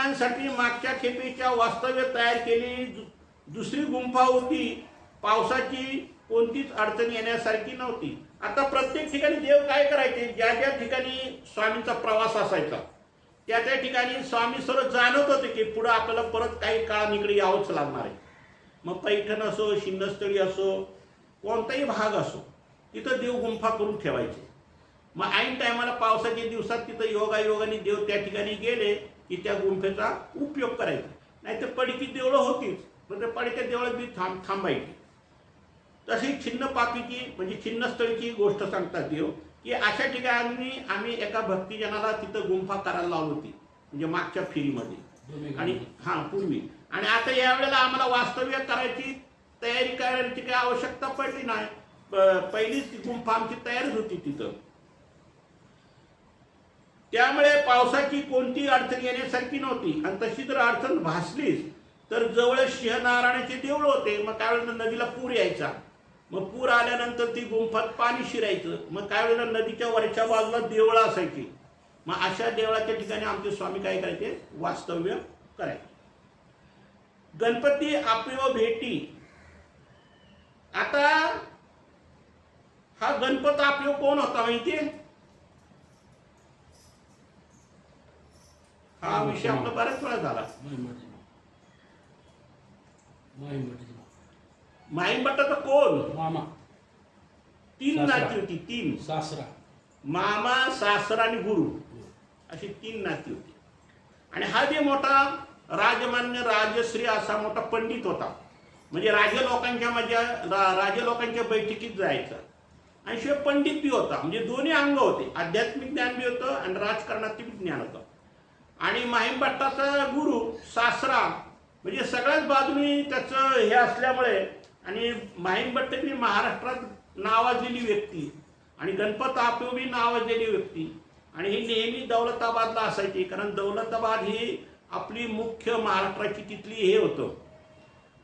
दर्शनांसाठी मागच्या खेपेच्या वास्तव्य तयार केलेली दु- दुसरी गुंफा होती. पावसाची कोणतीच अडचण येण्यासारखी नव्हती. आता प्रत्येक ठिकाणी देव काय करायचे? ज्या ज्या ठिकाणी स्वामींचा प्रवास असायचा त्या त्या ठिकाणी स्वामी सर्व जाणवत होते की पुढं आपल्याला परत काही काळ इकडे यावंच लागणार आहे. मग पैठण असो शिंदस्थळी असो कोणताही भाग असो तिथं देव गुंफा करून ठेवायचे. मग ऐन टायमाला पावसाच्या दिवसात तिथं योगायोगाने देव त्या ठिकाणी गेले. की त्या गुंफेचा उपयोग करायचा. नाही तर पडकी देवळं होतीच पण त्या पडक्या देवळात बी थांब थांबायची. तशी छिन्न पापीची म्हणजे छिन्नस्थळीची गोष्ट सांगतात देव की अशा ठिकाणी आम्ही एका भक्तिजनाला तिथं गुंफा करायला लावली होती म्हणजे मागच्या फेरीमध्ये. आणि हा पूर्वी आणि आता यावेळेला आम्हाला वास्तव्य करायची तयारी करायची काही आवश्यकता पडली नाही. पहिलीच ती गुंफा आमची तयारच होती तिथं. त्यामुळे पावसाची कोणती अडचण येण्यासारखी नव्हती. आणि तशी जर अडचण भासलीच तर जवळ सिंहनारायणाचे देऊळ होते. मग काय वेळेला नदीला पूर यायचा. मग पूर आल्यानंतर ती गुंफात पाणी शिरायचं. मग काय वेळेला नदीच्या वरच्या बाजूला देवळं असायची. मग अशा देवळाच्या ठिकाणी आमचे स्वामी काय करायचे? वास्तव्य करायचे. गणपती आपली व भेटी. आता हा गणपत आपले कोण होता माहितीये? हा विषय आपला बऱ्याच वेळा झाला. माईंबट्टाचा कोण? मामा. तीन. नाती होती तीन. सासरा. मामा सासरा आणि गुरु. अशी तीन नाती होती. आणि हा जे मोठा राजमान्य राजश्री असा मोठा पंडित होता. म्हणजे राजे लोकांच्या माझ्या राजे लोकांच्या बैठकीत जायचा. आणि शिवाय पंडित बी होता. म्हणजे दोन्ही अंग होते. आध्यात्मिक ज्ञान बी होतं आणि राजकारणात बी ज्ञान होतं. आणि माहीमभट्टाचा गुरु सासरा म्हणजे सगळ्याच बाजूनी त्याचं हे असल्यामुळे आणि माहीमभट्ट बी महाराष्ट्रात नावाजलेली व्यक्ती आणि गणपत आपोबी नावाजलेली व्यक्ती. आणि ही नेहमी दौलताबादला असायची कारण दौलताबाद ही आपली मुख्य महाराष्ट्राची तिथली हे होतं.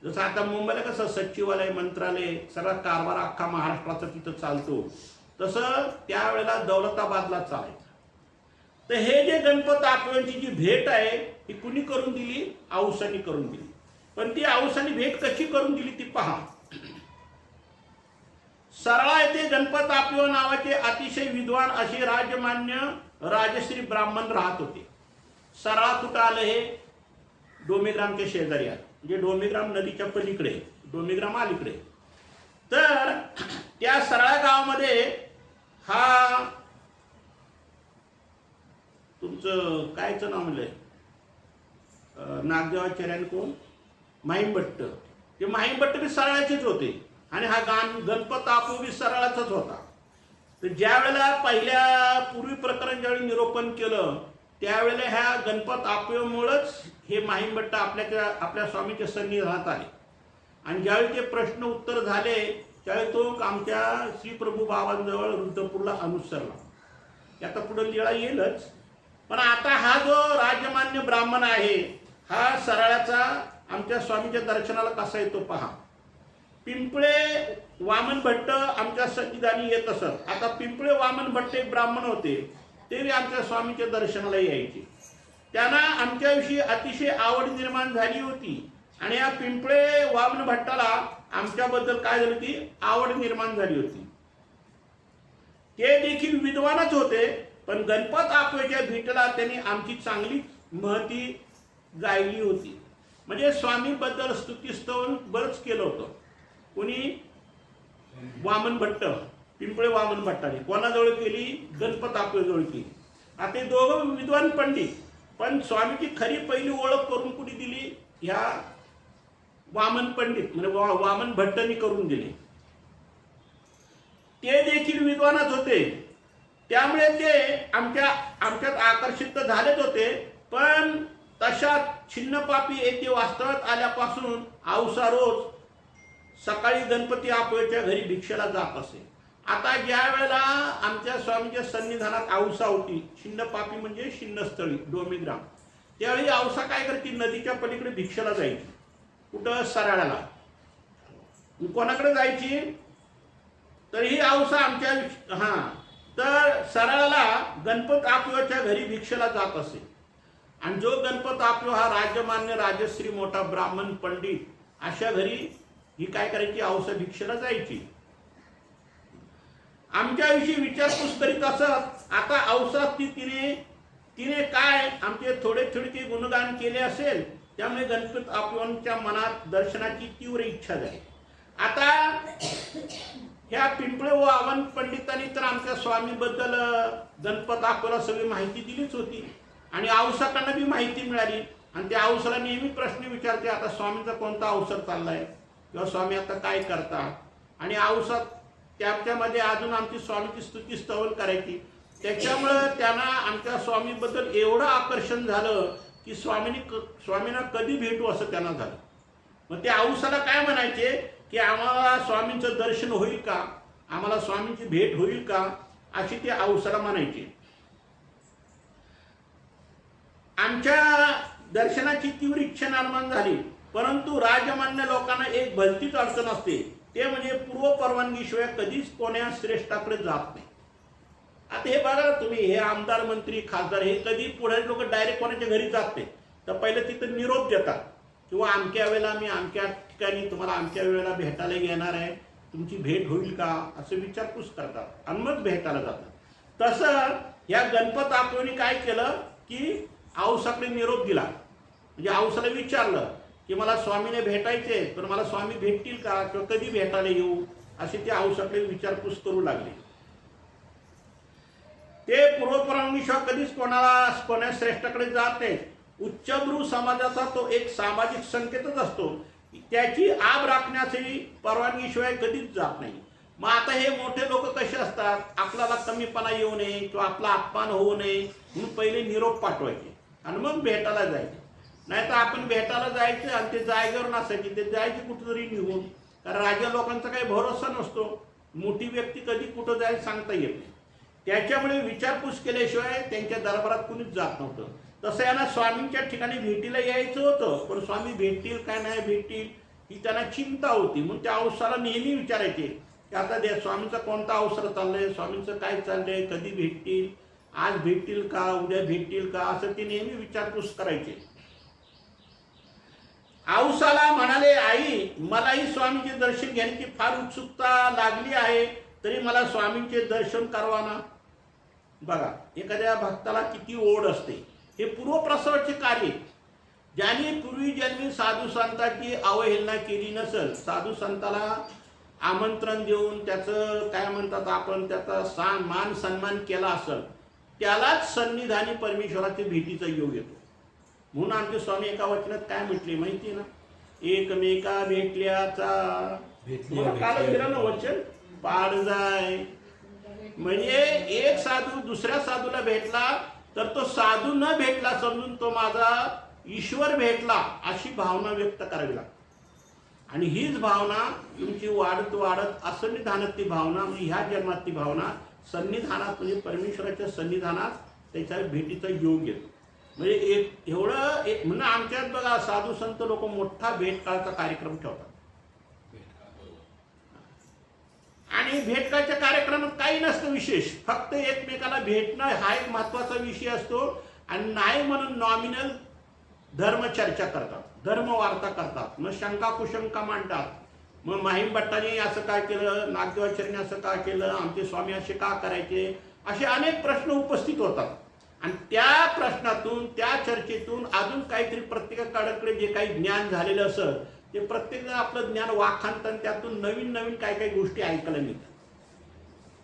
जसं आता मुंबईला कसं सचिवालय मंत्रालय सगळा कारभार अख्खा महाराष्ट्राचा तिथं चालतो. तसं त्यावेळेला दौलताबादला चालायचं तर हे जे गणपत आपल्याची जी भेट आहे ती कुणी करून दिली? औसानी करून दिली. पण ती औसानी भेट कशी करून दिली ती पहा. सरळा येथे गणपत आपयो नावाचे अतिशय विद्वान असे राजमान्य राजश्री ब्राह्मण राहत होते. सरळा कुठं आलं हे? डोमेग्रामच्या शेजारी आलं. म्हणजे डोमेग्राम नदीच्या पलीकडे डोमेग्राम अलीकडे. तर त्या सरळा गावामध्ये हा तुमचं कायचं नाव म्हणलंय? नागदेवाचार्यान कोण? माहीमभट्ट. ते माहीमभट्ट बी सरळाचेच होते. आणि हा गान गणपत आपू बी सरळाचाच होता. तर ज्या वेळेला पहिल्या पूर्वी प्रकरण ज्यावेळी निरोपण केलं त्यावेळेला ह्या गणपत आपल्यामुळंच हे माहीमभट्ट आपल्या आपल्या स्वामीच्या सन्निधानात आले आणि ज्यावेळी ते प्रश्न उत्तर झाले त्यावेळी तो आमच्या श्रीप्रभू बाबांजवळ रुद्रपूरला अनुसरला. आता पुढे लिळा येईलच. पण आता हा जो राजमान्य ब्राह्मण आहे हा सरळाचा आमच्या स्वामीच्या दर्शनाला कसा येतो पहा. पिंपळे वामन भट्ट आमच्या सन्निधानी येत असत. आता पिंपळे वामन भट्ट एक ब्राह्मण होते ते आमच्या स्वामीच्या दर्शनाला यायचे. त्यांना आमच्याविषयी अतिशय आवड निर्माण झाली होती. आणि या पिंपळे वामन भट्टाला आमच्याबद्दल काय झाली होती? आवड निर्माण झाली होती. ते देखील विद्वानच होते पण गणपत आपल्याच्या भेटला त्यांनी आमची चांगली महती गायली होती. म्हणजे स्वामीबद्दल स्तुतीस्तवन बरंच केलं होतं. कोणी? वामन भट्ट पिंपळे वामन भट्टाने. कोणाजवळ केली? गणपत आपल्याजवळ केली. आता दोघं विद्वान पंडित पण स्वामीची खरी पहिली ओळख करून कुणी दिली? ह्या वामन पंडित म्हणजे वा- वामन भट्टनी करून दिली. ते देखील विद्वानच होते. त्यामुळे ते आमच्या आमच्यात आकर्षित तर झालेच होते पण तशा छिन्नपापी येथे वास्तवात आल्यापासून औसा रोज सकाळी गणपती आपल्याच्या घरी भिक्षेला जात असे. आता ज्या वेळेला आमच्या स्वामीच्या सन्निधानात औसा होती छिन्नपापी म्हणजे शिन्नस्थळी डोमीग्राम त्यावेळी औसा काय करते? नदीच्या पलीकडे भिक्षेला जायची. कुठं? सराळ्याला कोणाकडे जायची? तर ही औसा आमच्या हा तर सरळला गणपत आपयोच्या घरी भिक्षेला जात असे. आणि जो गणपत आपलो हा राजमान्य राजश्री मोठा ब्राह्मण पंडित अशा घरी ही काय करायची? औसा भिक्षेला जायची. आमच्याविषयी विचारपूस करीत असत आता औसात ती तिने तिने काय आमचे थोडे थोडे गुणगान केले असेल त्यामुळे गणपत आपणच्या मनात दर्शनाची तीव्र इच्छा झाली. आता ह्या पिंपळे व आवन पंडितांनी तर आमच्या स्वामीबद्दल जनपद अकोला सगळी माहिती दिलीच होती. आणि औषधांना बी माहिती मिळाली. आणि त्या औसाला नेहमी प्रश्न विचारते आता स्वामीचा कोणता अवसर चाललाय? किंवा स्वामी आता काय करता? आणि औषध त्याच्यामध्ये अजून आमची स्वामीची स्तुती स्तवन करायची. त्याच्यामुळं त्यांना आमच्या स्वामीबद्दल एवढं आकर्षण झालं की स्वामीनी क- स्वामींना कधी भेटू असं त्यांना झालं. मग ते औसाला काय म्हणायचे? की आम्हाला स्वामींचं दर्शन होईल का? आम्हाला स्वामींची भेट होईल का? अशी ते अवसरा म्हणायची. आमच्या दर्शनाची तीव्र इच्छा निर्माण झाली. परंतु राजमान्य लोकांना एक भलतीच अडचण असते. ते म्हणजे पूर्व परवानगीशिवाय कधीच कोण्या श्रेष्ठाकडे जात नाही. आता हे बघा तुम्ही हे आमदार मंत्री खासदार हे कधी पुढे लोक डायरेक्ट कोणाच्या घरी जात नाही तर पहिले तिथं निरोप देतात. किंवा अमक्या वेळेला मी अमक्या ठिकाणी तुम्हाला अमक्या वेळेला भेटायला येणार आहे. तुमची भेट होईल का? असं विचारपूस करतात. आणि मग भेटायला जातात. तसं या गणपत आपणी काय केलं की आऊसाकडे निरोप दिला. म्हणजे आऊसाला विचारलं की मला स्वामीने भेटायचे पण मला स्वामी भेटतील का? किंवा कधी भेटायला येऊ? असे ते आऊसाकडे विचारपूस करू लागले. ते पूर्वपरवानगीशिवाय कधीच कोणाला कोणा श्रेष्ठाकडे जात नाहीत. उच्चभ्रू समाजाचा तो एक सामाजिक संकेतच असतो. त्याची आब राखण्याची परवानगीशिवाय कधीच जात नाही. मग आता हे मोठे लोक कसे असतात? आपल्याला कमीपणा येऊ नये किंवा आपला अपमान होऊ नये म्हणून पहिले निरोप पाठवायचे आणि मग भेटायला जायचे. नाही तर आपण भेटायला जायचं आणि ते जायगर नसायचे. ते जायचे कुठेतरी निघून. कारण राजा लोकांचा काही भरोसा नसतो. मोठी व्यक्ती कधी कुठं जायला सांगता येत नाही. त्याच्यामुळे विचारपूस केल्याशिवाय त्यांच्या दरबारात कुणीच जात नव्हतं. तसं यांना स्वामींच्या ठिकाणी भेटीला यायचं होतं पण स्वामी भेटतील काय नाही भेटतील ही त्यांना चिंता होती. म्हणून त्या अवसराला नेहमी विचारायचे की आता द्या स्वामीचा कोणता अवसर चाललंय स्वामींचं काय चाललंय कधी भेटतील आज भेटतील का उद्या भेटतील का असं ते नेहमी विचारपूस करायचे. औसाला म्हणाले आई मलाही स्वामींचे दर्शन घेण्याची फार उत्सुकता लागली आहे तरी मला स्वामींचे दर्शन करवाना. बघा एखाद्या भक्ताला किती ओढ असते. हे पूर्वप्रसवाचे कार्य ज्यांनी पूर्वी जन्मी साधू संतांची अवहेलना केली नसेल साधू संताला आमंत्रण देऊन त्याचं काय म्हणतात आपण त्याचा सान मान सन्मान केला असेल त्यालाच सन्निधानी परमेश्वराच्या भेटीचा योग येतो. म्हणून आमचे स्वामी एका वचनात काय म्हटले माहिती ना? एकमेका भेटल्याचा. काल ना वचन? पाड जाय. म्हणजे एक साधू दुसऱ्या साधूला भेटला तर तो साधू न भेटला समजून तो माझा ईश्वर भेटला अशी भावना व्यक्त करावी लागते. आणि हीच भावना तुमची वाढत वाढत असंनिधानात ती भावना म्हणजे ह्या जन्मात ती भावना सन्निधानात म्हणजे परमेश्वराच्या सन्निधानात त्याच्या भेटीचा योग येतो. म्हणजे एक एवढं एक म्हणजे आमच्यात बघा साधू संत लोक मोठा भेट काळाचा कार्यक्रम ठेवतात. आणि भेटकाच्या कार्यक्रमात काही नसतं विशेष. फक्त एकमेकाला भेटणं हा एक महत्त्वाचा विषय असतो. आणि नाही म्हणून नॉमिनल धर्म चर्चा करतात. धर्म वार्ता करतात. मग शंका कुशंका मांडतात. मग माहीम भट्टाने असं काय केलं? नागदेवाचार्याने असं का केलं? आमचे स्वामी असे का करायचे? असे अनेक प्रश्न उपस्थित होतात. आणि त्या प्रश्नातून त्या चर्चेतून अजून काहीतरी प्रत्येकाकडे जे काही ज्ञान झालेलं असं ते प्रत्येक आपलं ज्ञान वाखाणतं आणि त्यातून नवीन नवीन काही काही गोष्टी ऐकायला मिळतात.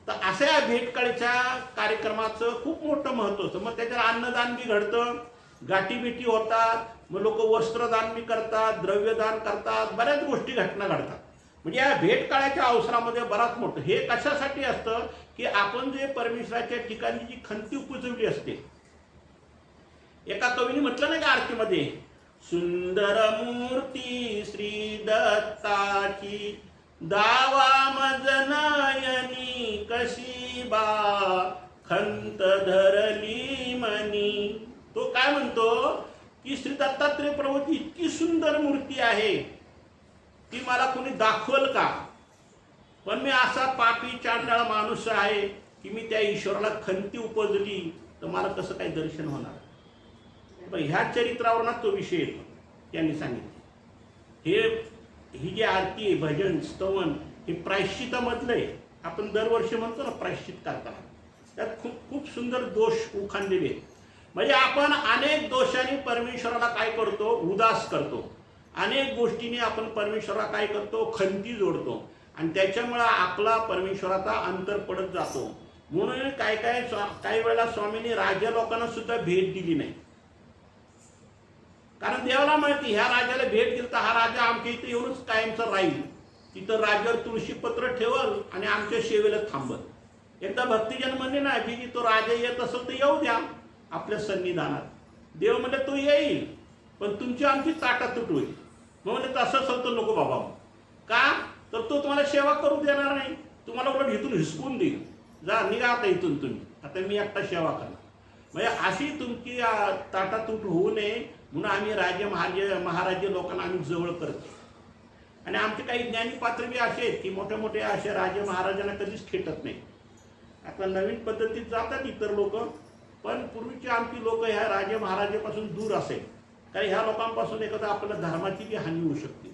तर अशा या भेटकाळीच्या कार्यक्रमाचं खूप मोठं महत्त्व असतं. मग त्याच्यात अन्नदान बी घडतं गाठीबिटी होतात मग लोक वस्त्रदान बी करतात द्रव्यदान करतात बऱ्याच गोष्टी घटना घडतात. म्हणजे या भेटकाळाच्या अवसरामध्ये बराच मोठं. हे कशासाठी असतं की आपण जे परमेश्वराच्या ठिकाणी जी खंती उपजवली असते. एका कवीने म्हटलं नाही का आरतीमध्ये सुंदर मूर्ती श्री दत्ताची दावा मजनयनी कशी बा? खंत धरली मनी. तो काय म्हणतो? की श्री दत्तात्रय प्रभूची इतकी सुंदर मूर्ती आहे ती मला कोणी दाखवल का? पण मी असा पापी चांडाळ माणूस आहे की मी त्या ईश्वराला खंती उपजली तर मला कसं काही दर्शन होणार पण ह्या चरित्रावरूनच तो विषय येतो त्यांनी सांगितले. हे ही जी आरती आहे भजन स्तवन हे प्रायश्चितामधलं आहे. आपण दरवर्षी म्हणतो ना प्रायश्चित करताना. त्यात खूप खूप सुंदर दोष उखाणलेले आहेत. म्हणजे आपण अनेक दोषांनी परमेश्वराला काय करतो? उदास करतो. अनेक गोष्टीने आपण परमेश्वराला काय करतो? खंती जोडतो. आणि त्याच्यामुळं आपला परमेश्वराचा अंतर पडत जातो. म्हणून काय काय स्वा- काही वेळेला स्वामींनी राजा लोकांना सुद्धा भेट दिली नाही. कारण देवाला माहिती ह्या राजाला भेट दिली तर हा राजा आमच्या इथे येऊनच कायमचा राहील. तिथं राजावर तुळशी पत्र ठेवल आणि आमच्या सेवेला थांबल. एकदा भक्तिजन म्हणले ना जी तो राजा येत असेल तर येऊ द्या आपल्या सन्निधानात. देव म्हणले तो येईल पण तुमची आमची ताटातूट होईल मग म्हणजे तसं असेल तर नको बाबा का? तर तो तुम्हाला सेवा करू देणार नाही. तुम्हाला उलट इथून हिसकून देईल. जा निघा आता इथून तुम्ही. आता मी एकटा सेवा करणार. म्हणजे अशी तुमची ताटा ताटातूट होऊ नये म्हणून आम्ही राजे महाराजे महाराजे लोकांना आम्ही जवळ करतो. आणि आमचे काही ज्ञानी पात्र बी असे आहेत की मोठे मोठे असे राजे महाराजांना कधीच खेटत नाही. आता नवीन पद्धतीत जातात इतर लोक पण पूर्वीची आमची लोक ह्या राजे महाराजेपासून दूर असेल. कारण ह्या लोकांपासून एखादा आपल्या धर्माची बी हानी होऊ शकते.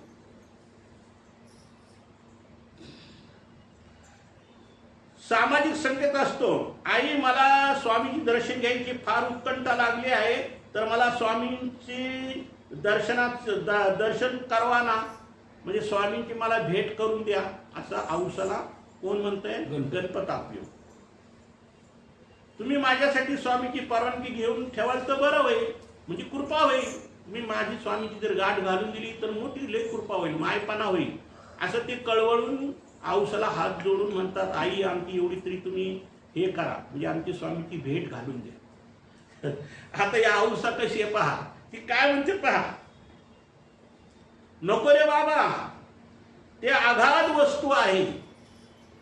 सामाजिक संकेत असतो. आई मला स्वामीची दर्शन घ्यायची फार उत्कंठा लागली आहे. तर मला स्वामींची दर्शनात दर्शन करवा ना म्हणजे स्वामींची मला भेट करून द्या असं औसाला कोण म्हणतंय? गणपत. तुम्ही माझ्यासाठी स्वामीची परवानगी घेऊन ठेवाल तर बरं होईल म्हणजे कृपा होईल. मी माझी स्वामीची जर गाठ घालून दिली तर मोठी लय कृपा होईल मायपणा होईल. असं ते कळवळून औसाला हात जोडून म्हणतात आई आमची एवढी तरी तुम्ही हे करा म्हणजे आमची स्वामीची भेट घालून द्या. आता या औसा कशी आहे पहा. ती काय म्हणते पहा. नको रे बाबा. ते आघात वस्तू आहे.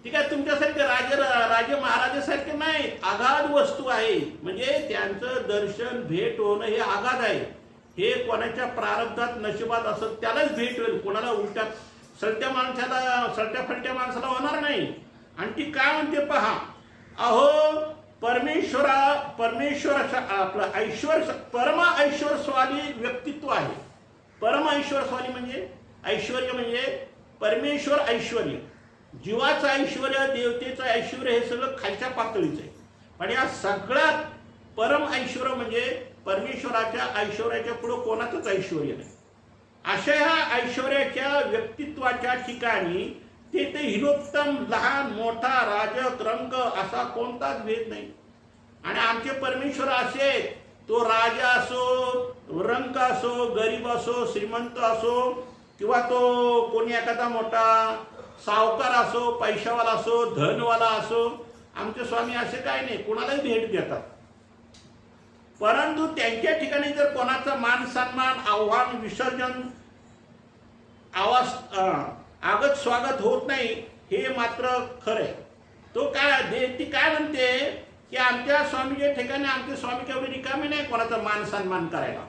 ती काय तुमच्यासारखे राजे राजे महाराजासारखे नाही. आघात वस्तू आहे. म्हणजे त्यांचं दर्शन भेट होणं हे आघात आहे. हे कोणाच्या प्रारब्धात नशिबात असत त्यालाच भेट होईल. कोणाला उलट्या सलट्या माणसाला सलट्या फलट्या माणसाला होणार नाही. आणि ती काय म्हणते पहा. अहो परमेश्वरा परमेश्वराच्या आपलं ऐश्वर परम ऐश्वरस्वाली व्यक्तित्व आहे. परम ऐश्वरस्वाली म्हणजे ऐश्वर म्हणजे परमेश्वर ऐश्वर जीवाचं ऐश्वर देवतेचं ऐश्वर हे सगळं खालच्या पातळीचं आहे. पण या सगळ्यात परम ऐश्वर म्हणजे परमेश्वराच्या ऐश्वर्याच्या पुढं कोणाचंच ऐश्वर नाही. अशा ह्या ऐश्वर्याच्या व्यक्तित्वाच्या ठिकाणी ते हिरोत्तम लहान मोठा राजक रंग असा कोणताच भेद नाही. आणि आमचे परमेश्वर असे तो राजा असो रंग असो गरीब असो श्रीमंत असो किंवा तो कोणी एखादा मोठा सावकार असो पैशावाला असो धनवाला असो आमचे स्वामी असे काय नाही कोणालाही भेट देतात. परंतु त्यांच्या ठिकाणी जर कोणाचा मान सन्मान आव्हान विसर्जन आवाज आगत स्वागत होत नाही हे मात्र खरं आहे तो काय ती काय म्हणते की आमच्या स्वामीच्या ठिकाणी आमचे स्वामी केवढे रिकामे नाही कोणाचा मान सन्मान करायला.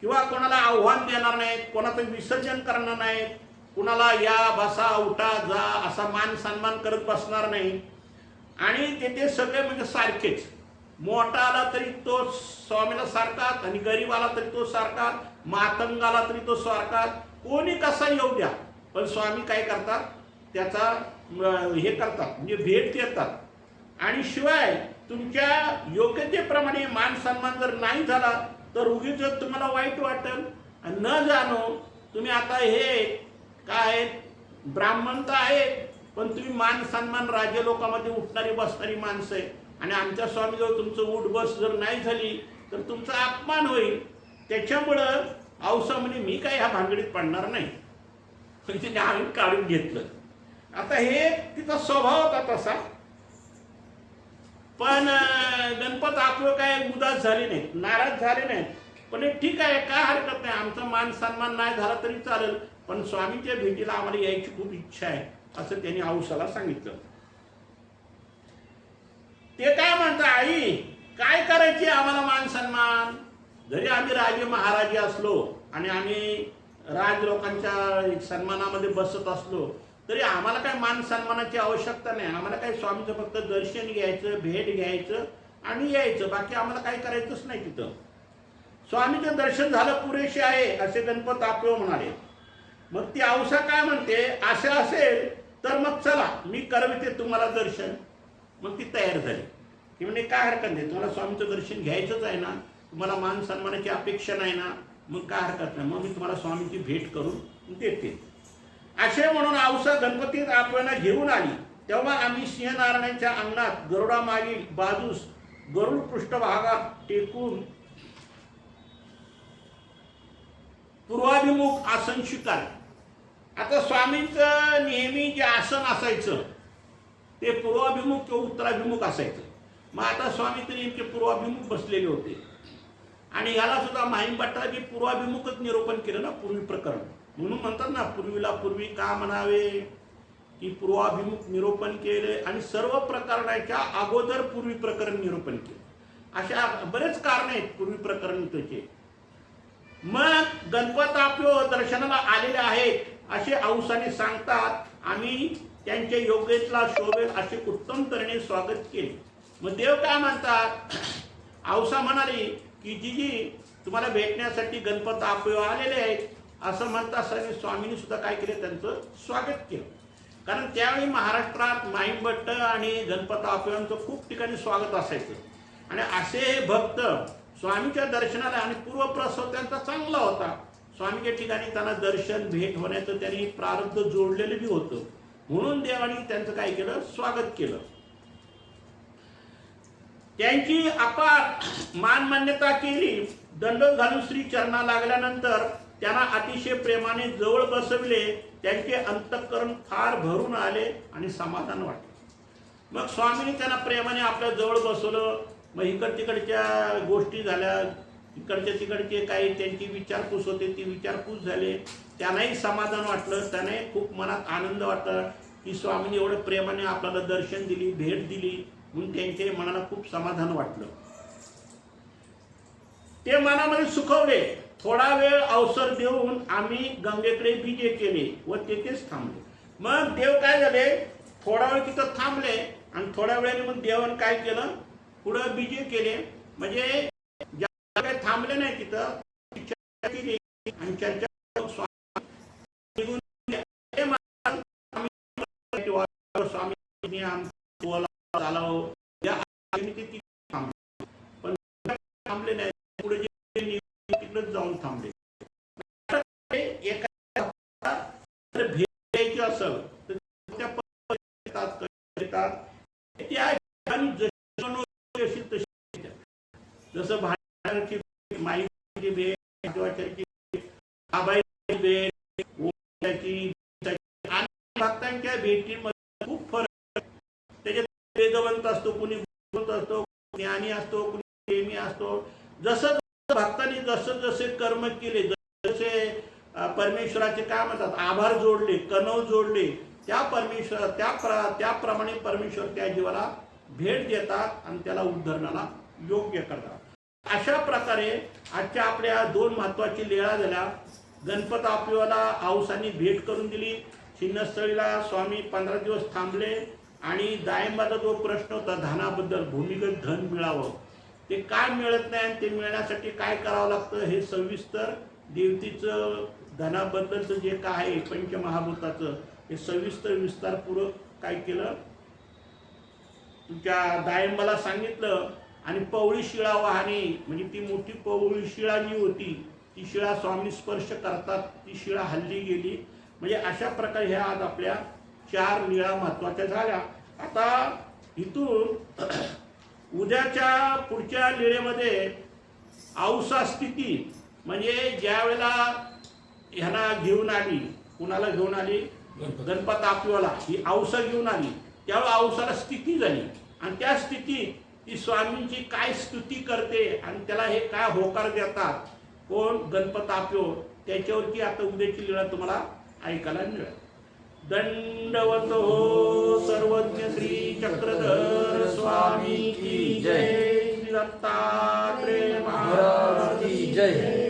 किंवा कोणाला आव्हान देणार नाहीत कोणाचं विसर्जन करणार नाहीत कुणाला या बसा उठा जा असा मान सन्मान करत बसणार नाही. आणि ते ते सगळे म्हणजे सारखेच. मोठा आला तरी तो स्वामीला सारखाच आणि गरीब आला तरी तो सारखाच मातंग आला तरी तो सारखाच. कोणी कसा येऊ द्या? पण स्वामी काय करतात? त्याचा हे करतात म्हणजे भेट देतात. आणि शिवाय तुमच्या योग्यतेप्रमाणे मान सन्मान जर नाही झाला तर उगीच तुम्हाला वाईट वाटेल. आणि न जाणो तुम्ही आता हे काय आहेत, ब्राह्मण तर आहेत पण तुम्ही मान सन्मान राज्य लोकांमध्ये उठणारी बसणारी माणसं आहे आणि आमच्या स्वामीजवळ तुमचं उठ बस जर नाही झाली तर तुमचा अपमान होईल. त्याच्यामुळं औसा म्हणे मी काय ह्या भानगडीत पडणार नाही. पण तिने आम्ही काढून घेतलं. आता हे तिचा स्वभाव होता तसा. पण गणपत आपलं काय उदास झाले नाहीत नाराज झाले नाहीत. पण हे ठीक आहे काय हरकत नाही. आमचा मान सन्मान नाही झाला तरी चालेल. पण स्वामीच्या भेटीला आम्हाला यायची खूप इच्छा आहे असं त्यांनी औसाला सांगितलं. ते काय म्हणता आई काय करायची आम्हाला मान सन्मान? जरी आम्ही राजे महाराजे असलो आणि आम्ही राज लोकांच्या सन्मानामध्ये बसत असलो तरी आम्हाला काय मान सन्मानाची आवश्यकता नाही. आम्हाला काय स्वामीचं फक्त दर्शन घ्यायचं भेट घ्यायचं आणि यायचं. बाकी आम्हाला काही करायचंच नाही तिथं. स्वामीचं दर्शन झालं पुरेसे आहे असे गणपत आपले म्हणाले. मग ती औसा काय म्हणते? असे असेल तर मग चला मी करविते तुम्हाला दर्शन. मग ती तयार झाली. की म्हणजे काय हरकत नाही तुम्हाला स्वामीचं दर्शन घ्यायचंच आहे ना. तुम्हाला मान सन्मानाची अपेक्षा नाही ना. मग काय हरकत नाही. मग मी तुम्हाला स्वामींची भेट करून देते. असे म्हणून औसा गणपतीत आपल्याला घेऊन आली. तेव्हा आम्ही सिंहनारायणाच्या अंगणात गरुडामागील बाजूस गरुड पृष्ठभागात टेकून पूर्वाभिमुख आसन स्वीकार आता स्वामींचं नेहमी जे आसन असायचं ते पूर्वाभिमुख किंवा उत्तराभिमुख असायचं. मग आता स्वामी तरी नेमके पूर्वाभिमुख बसलेले होते. आणि याला सुद्धा माहीमभट्टाची पूर्वाभिमुखच निरूपण केलं ना पूर्वी प्रकरण. म्हणून म्हणतात ना पूर्वीला पूर्वी का म्हणावे? की पूर्वाभिमुख निरूपण केले आणि सर्व प्रकरणाच्या अगोदर पूर्वी प्रकरण निरूपण केले. अशा बरेच कारण आहेत पूर्वी प्रकरण त्याचे. मग गणपत आपलो दर्शनाला आलेले आहेत असे औसाने सांगतात आम्ही त्यांच्या योग्यतेला शोभेल असे उत्तम तऱ्हेने स्वागत केले. मग देव काय म्हणतात? औसा म्हणाली की जी जी तुम्हाला भेटण्यासाठी गणपत आपले आलेले आहेत असं म्हणता असताना स्वामींनी सुद्धा काय केलं? त्यांचं स्वागत केलं. कारण त्यावेळी महाराष्ट्रात माईंभट्ट आणि गणपत आपल्यांचं खूप ठिकाणी स्वागत असायचं. आणि असे हे भक्त स्वामीच्या दर्शनाला आणि पूर्वप्रसव त्यांचा चांगला होता. स्वामीच्या ठिकाणी त्यांना दर्शन भेट होण्याचं त्यांनी प्रारब्ध जोडलेलं बी होतं. म्हणून देवाने त्यांचं काय केलं? स्वागत केलं. त्यांची अपार मान मान्यता केली दंड घालून श्री चरणा लागल्यानंतर त्यांना अतिशय प्रेमाने जवळ बसविले त्यांचे अंतःकरण फार भरून आले आणि समाधान वाटले. मग स्वामीने त्यांना प्रेमाने आपल्या जवळ बसवलं. मग इकड तिकडच्या गोष्टी झाल्या. इकडच्या तिकडचे काही त्यांची विचारपूस होते ती विचारपूस झाले. त्यांनाही समाधान वाटलं. त्यांनाही खूप मनात आनंद वाटला की स्वामीने एवढं प्रेमाने आपल्याला दर्शन दिली भेट दिली. म्हणून त्यांचे मनाला खूप समाधान वाटलं. ते मनामध्ये सुखवले. थोडा वेळ अवसर देऊन आम्ही गंगेकडे बीजे केले व तेथेच थांबले. मग देव काय झाले? थोडा वेळ तिथं थांबले आणि थोड्या वेळाने मग देवान काय केलं? पुढं बीजे केले. म्हणजे काही थांबले नाही तिथं चर्चा केली आणि चर्चा स्वामी स्वामी निघून या थांबले. पण थांबले नाही. पुढे जे तिकडे जाऊन थांबले. एका भेट द्यायची असेल तर त्या येतात, ठिकाणी जशी तशी जसं भांडणाची माईची भेट आबाईची भेट आणि भक्तांच्या भेटीमध्ये खूप फरक त्याच्यात वेदवंत असतो कुणी असतो ज्ञानी असतो कुणी प्रेमी असतो. जसं भक्तांनी जसं जसे कर्म केले जसे परमेश्वराचे काय म्हणतात आभार जोडले कणव जोडले त्या परमेश्वर त्या प्र त्याप्रमाणे परमेश्वर त्या जीवाला भेट देतात आणि त्याला उद्धरणाला योग्य करतात. अशा प्रकारे आजच्या आपल्या दोन महत्वाची लेळा झाल्या. गणपत आपल्याला औसांनी भेट करून दिली. चिन्हस्थळीला स्वामी पंधरा दिवस थांबले. आणि दायंबाचा जो प्रश्न होता धनाबद्दल भूमिगत धन मिळावं ते काय मिळत नाही आणि ते मिळण्यासाठी काय करावं लागतं हे सविस्तर देवतीचं धनाबद्दलचं जे काय आहे पंचमहाभूताचं हे सविस्तर विस्तारपूर्वक काय केलं? तुमच्या दायंबाला सांगितलं आणि पवळी शिळा वाहने म्हणजे ती मोठी पवळी शिळा जी होती ती शिळा स्वामी स्पर्श करतात ती शिळा हल्ली गेली. म्हणजे अशा प्रकारे ह्या आज आपल्या चार लीळा महत्त्वाच्या झाल्या. आता इथून उद्याच्या पुढच्या लीळेमध्ये औसा स्थिती म्हणजे ज्या वेळेला ह्यांना घेऊन आली कुणाला घेऊन आली? गणपत. आपल्याला ही औसा घेऊन आली. त्यावेळेला औसाला स्थिती झाली. आणि त्या स्थितीत ती स्वामींची काय स्तुती करते आणि त्याला हे काय होकार देतात कोण? गणपत आपयो त्याच्यावरची आता उद्याची लीळा तुम्हाला ऐकायला मिळेल. दंडवतो हो सर्वज्ञ श्री चक्रधर स्वामी की जय. श्री दत्तात्रेय महाराज की जय.